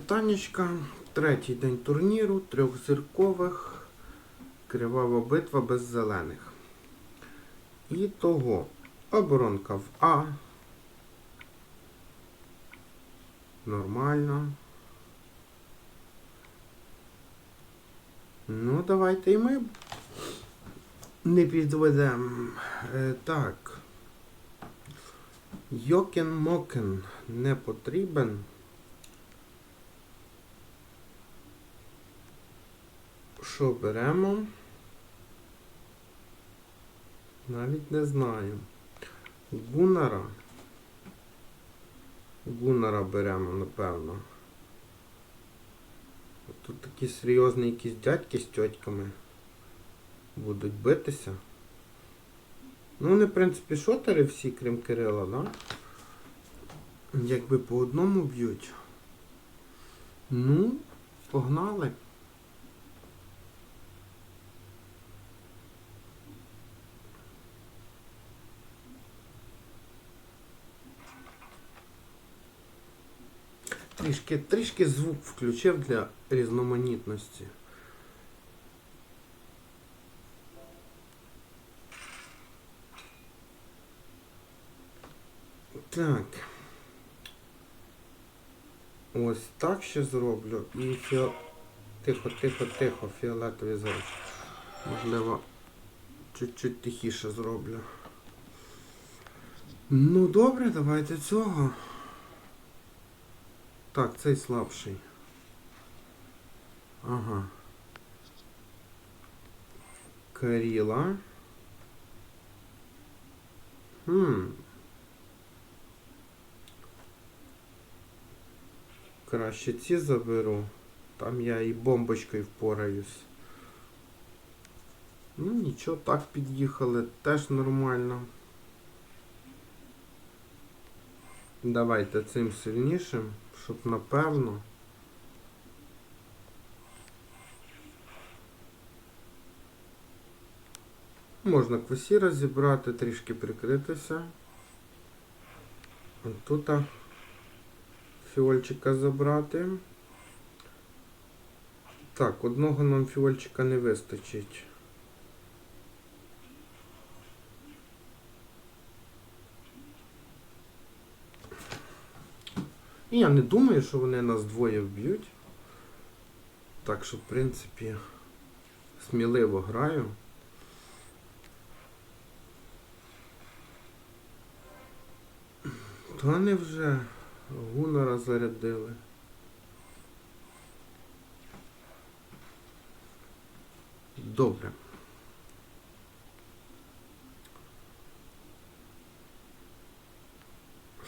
вітаннячка. Третій день турніру, трьохзіркових, кривава битва без зелених. І того оборонка в А. Нормально. Ну, давайте і ми не підведемо. Е, так. Йокен Мокен не потрібен. Що беремо? Навіть не знаю. Гунара. Гунара беремо, напевно. Тут такі серйозні якісь дядьки з тьотьками будуть битися. Ну, вони, в принципі, шотери всі, крім Кирила, да? Якби по одному б'ють. Ну, погнали. Трішки, трішки звук включив для різноманітності. Так. Ось так ще зроблю. І фіо... Тихо, тихо, тихо, фіолетові зараз. Можливо, чуть-чуть тихіше зроблю. Ну добре, давайте цього. Так, цей слабший. Ага. Каріла. Хм. Краще ці заберу. Там я і бомбочкою впораюсь. Ну нічого, так під'їхали, теж нормально. Давайте цим сильнішим, щоб напевно. Можна квасіра зібрати, трішки прикритися. Тут фіольчика забрати. Так, одного нам фіольчика не вистачить. І я не думаю, що вони нас двоє вб'ють. Так що, в принципі, сміливо граю. Та не вже гунора зарядили. Добре.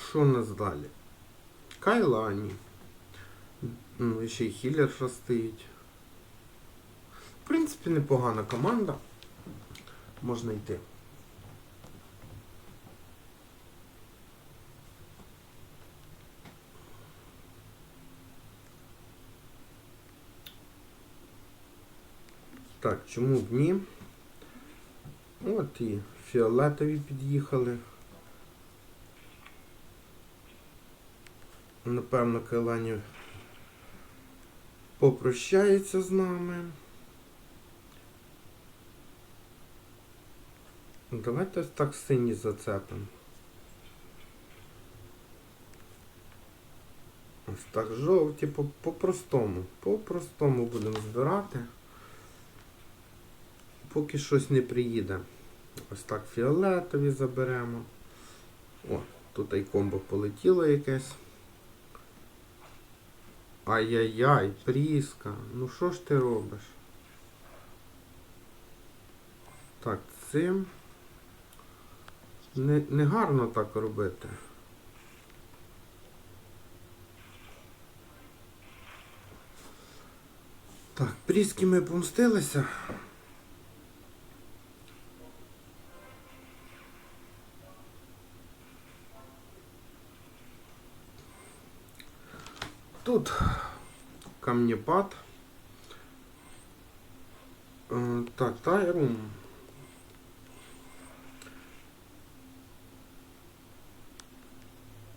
Що у нас далі? Кайлані. Ну, ще й хілерша стоїть. В принципі, непогана команда. Можна йти. Так, чому б ні? От і фіолетові під'їхали. Напевно, Кайлані попрощається з нами. Давайте ось так сині зацепимо. Ось так жовті, по- по-простому. По-простому будемо збирати. Поки щось не приїде. Ось так фіолетові заберемо. О, тут і комбо полетіло якесь. Ай-яй-яй, пріска. Ну що ж ти робиш? Так, цим. Не, не гарно так робити. Так, пріски ми помстилися. Тут камнепад. Е, так, тайрум.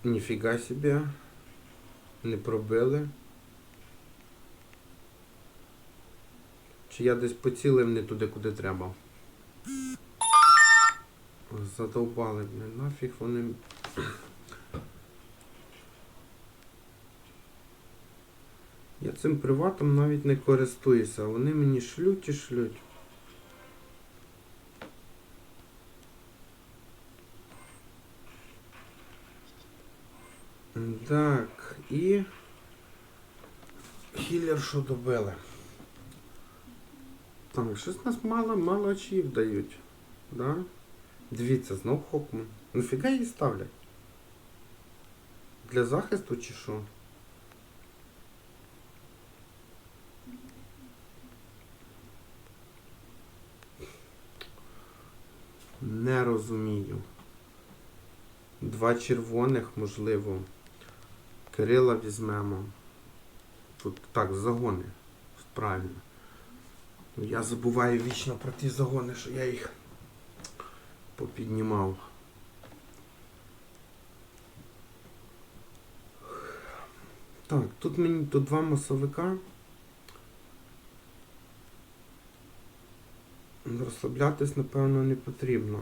Ніфіга себе. Не пробили. Чи я десь поцілив не туди, куди треба? Задовбали, мене. нафіг вони... Я цим приватом навіть не користуюся, а вони мені шлють і шлють. Так, і хілер що добили. Там щось нас мало, мало очів дають. Да? Дивіться, знов Хокман. Нафіга її ставлять? Для захисту чи що? Не розумію. Два червоних, можливо. Кирила візьмемо. Тут так, загони. Правильно. Я забуваю вічно про ті загони, що я їх попіднімав. Так, тут мені тут два масовика. Розслаблятись, напевно, не потрібно.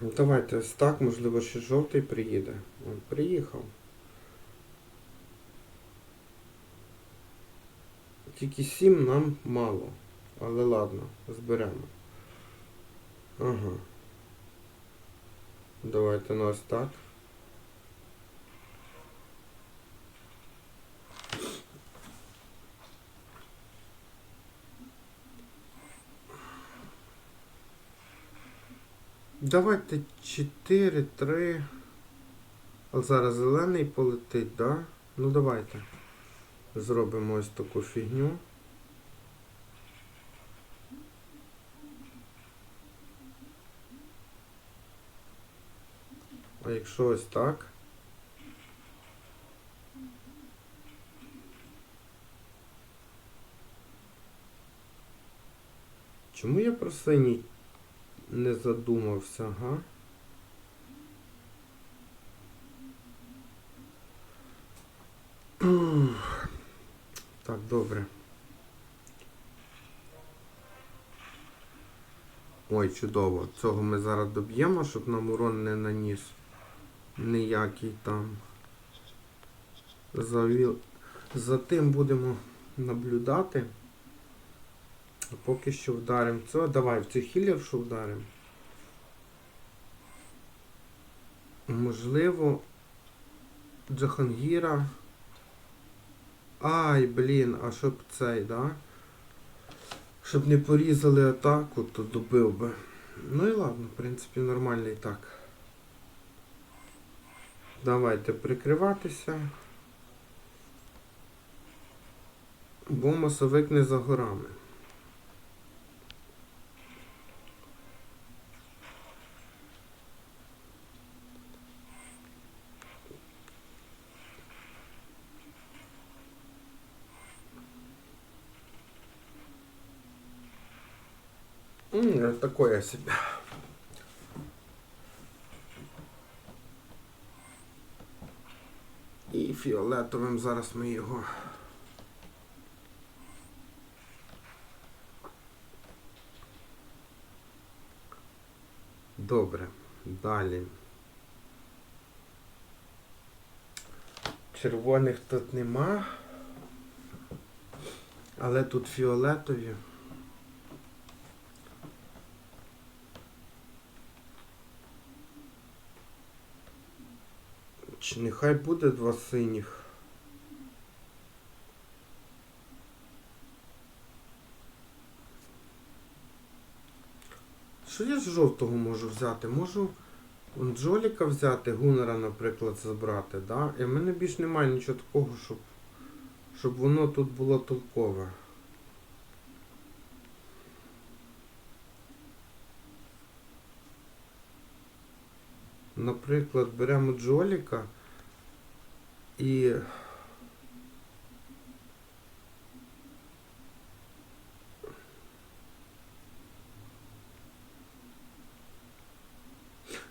Давайте ось так, можливо, ще жовтий приїде. Він приїхав. Тільки сім нам мало. Але ладно, зберемо. Ага. Давайте на ось так. Давайте 4, 3. А зараз зелений полетить, да? Ну давайте. Зробимо ось таку фігню. А якщо ось так? Чому я про синій не задумався, га? Ух. Так, добре. Ой, чудово. Цього ми зараз доб'ємо, щоб нам урон не наніс. Ніякий там. За тим будемо наблюдати. Поки що вдаримо цього. Давай в цих хілів що вдаримо. Можливо, Джахангіра. Ай, блін, а щоб цей, да? Щоб не порізали атаку, то добив би. Ну і ладно, в принципі, нормально і так. Давайте прикриватися. Бо масовик не за горами. М, Такое себе. І фіолетовим зараз ми його. Добре, далі. Червоних тут нема. Але тут фіолетові. Чи нехай буде два синіх. Що я з жовтого можу взяти? Можу Джоліка взяти, Гунера, наприклад, забрати, да? І в мене більш немає нічого такого, щоб, щоб воно тут було толкове. Наприклад, беремо Джоліка і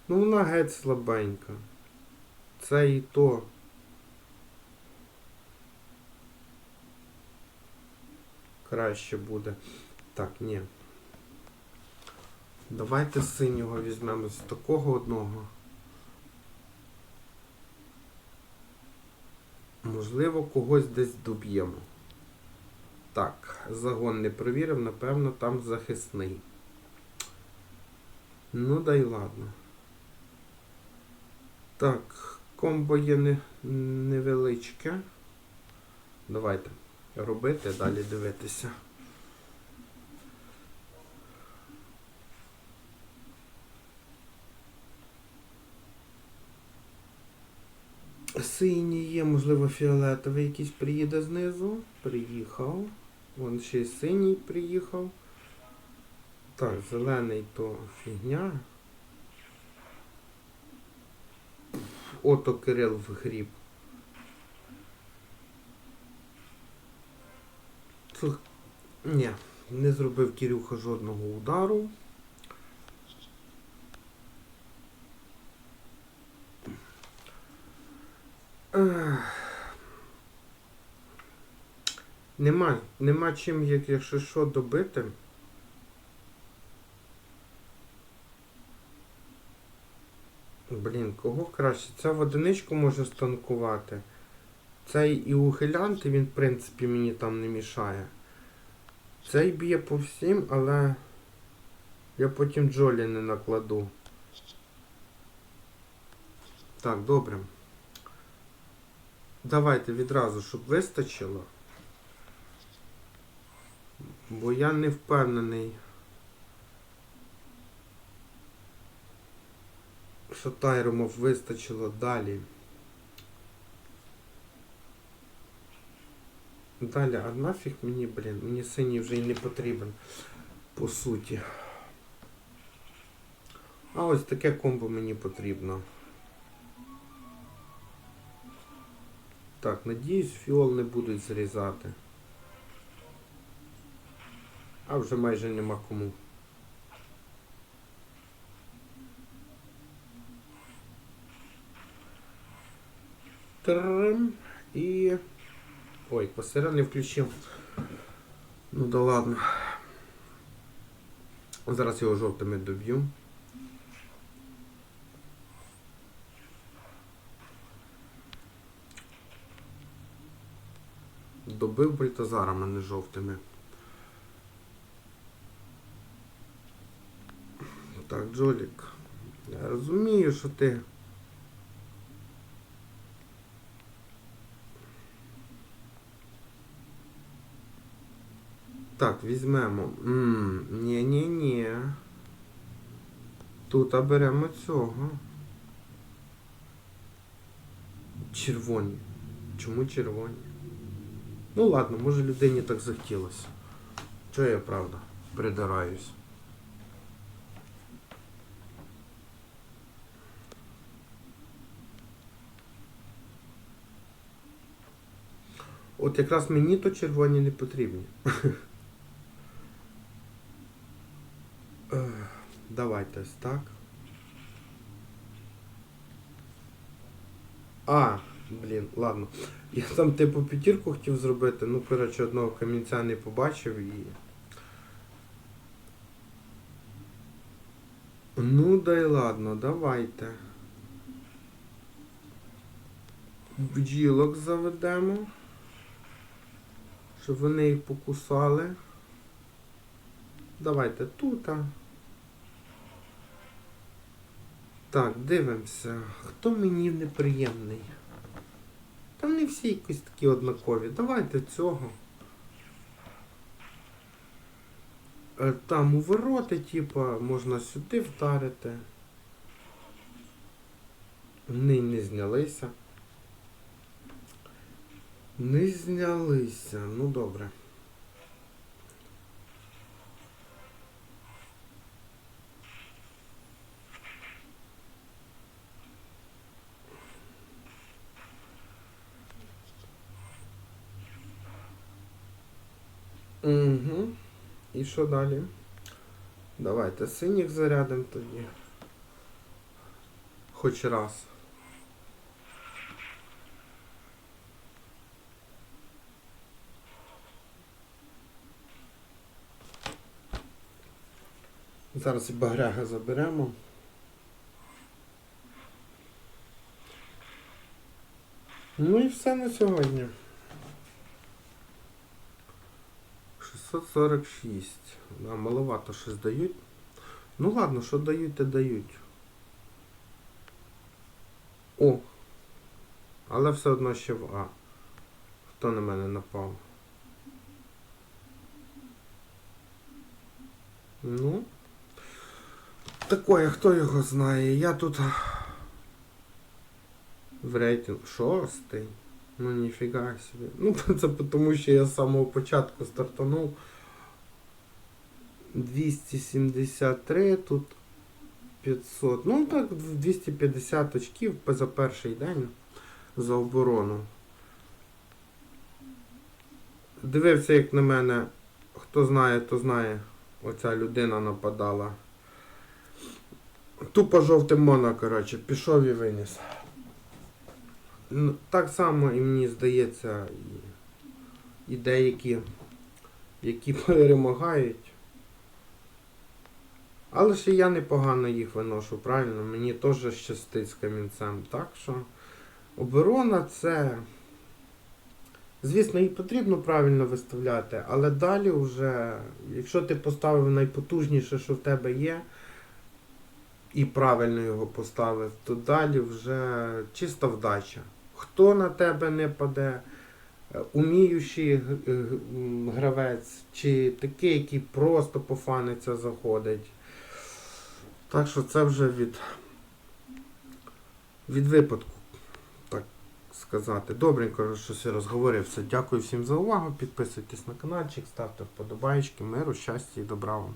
Ну вона геть слабенька. Це і то. краще буде. Так, ні. Давайте синього візьмемо з такого одного. Можливо, когось десь доб'ємо. Так, загон не провірив, напевно, там захисний. Ну да й ладно. Так, комбо є не, невеличке. Давайте робити, далі дивитися. Синій є, можливо, фіолетовий якийсь приїде знизу. Приїхав. Вон ще й синій приїхав. Так, зелений то фігня. Ото Кирил вгріб. Цух. Ні, не зробив Кирюха жодного удару. Нема, нема чим, як, якщо що, добити. Блін, кого краще? Ця в одиничку може станкувати. Цей і ухилянти, він, в принципі, мені там не мішає. Цей б'є по всім, але я потім Джолі не накладу. Так, добре. Давайте відразу, щоб вистачило. Бо я не впевнений, що Тайромов вистачило далі. Далі, а нафіг мені, блін, мені синій вже й не потрібен, по суті. А ось таке комбо мені потрібно. Так, надіюсь, фіол не будуть зрізати. А вже майже нема кому. Трим і... Ой, квасира не включив. Ну да ладно. Зараз його жовтими доб'ю. Добив Бальтазара мене жовтими. Так, Джолік. Я розумію, що ти. Так, візьмемо. Ні-ні-ні. Тут а беремо цього. Червоні. Чому червоні? Ну ладно, може людині так захотілося. Чого я правда придираюсь? От якраз мені то червоні не потрібні. Давайте ось так. А, блін, ладно. Я там типу п'ятірку хотів зробити, ну коротше одного камінця не побачив і. Ну да й ладно, давайте. Бджілок заведемо. Щоб вони їх покусали. Давайте тут. Так, дивимося. Хто мені неприємний? Там не всі якось такі однакові. Давайте цього. Е, Там у вороти, типа, можна сюди вдарити. Вони не знялися. Не знялися. Ну добре. І що далі? Давайте синіх зарядимо тоді. Хоч раз. Зараз і багряга заберемо. Ну і все на сьогодні. 646. Да, маловато щось дають. Ну ладно, що дають, те дають. О! Але все одно ще в А. Хто на мене напав? Ну. Такое, хто його знає. Я тут в рейтинг шостий. Ну ніфіга собі. Ну це тому, що я з самого початку стартанув. 273, тут 500. Ну так, 250 очків за перший день за оборону. Дивився, як на мене, хто знає, то знає, оця людина нападала. Тупо жовтим моно, коротше, пішов і виніс. Так само і мені здається, і, і деякі, які перемагають. Але ще я непогано їх виношу, правильно? Мені теж щастить з камінцем. Так що оборона це. Звісно, її потрібно правильно виставляти, але далі вже, якщо ти поставив найпотужніше, що в тебе є, і правильно його поставив, то далі вже чиста вдача. Хто на тебе не паде, е, уміючий гравець, чи такий, який просто пофаниться заходить. Так що це вже від, від випадку, сказати. Добренько, що я розговорився. Дякую всім за увагу. Підписуйтесь на каналчик, ставте вподобайки, миру, щастя і добра вам.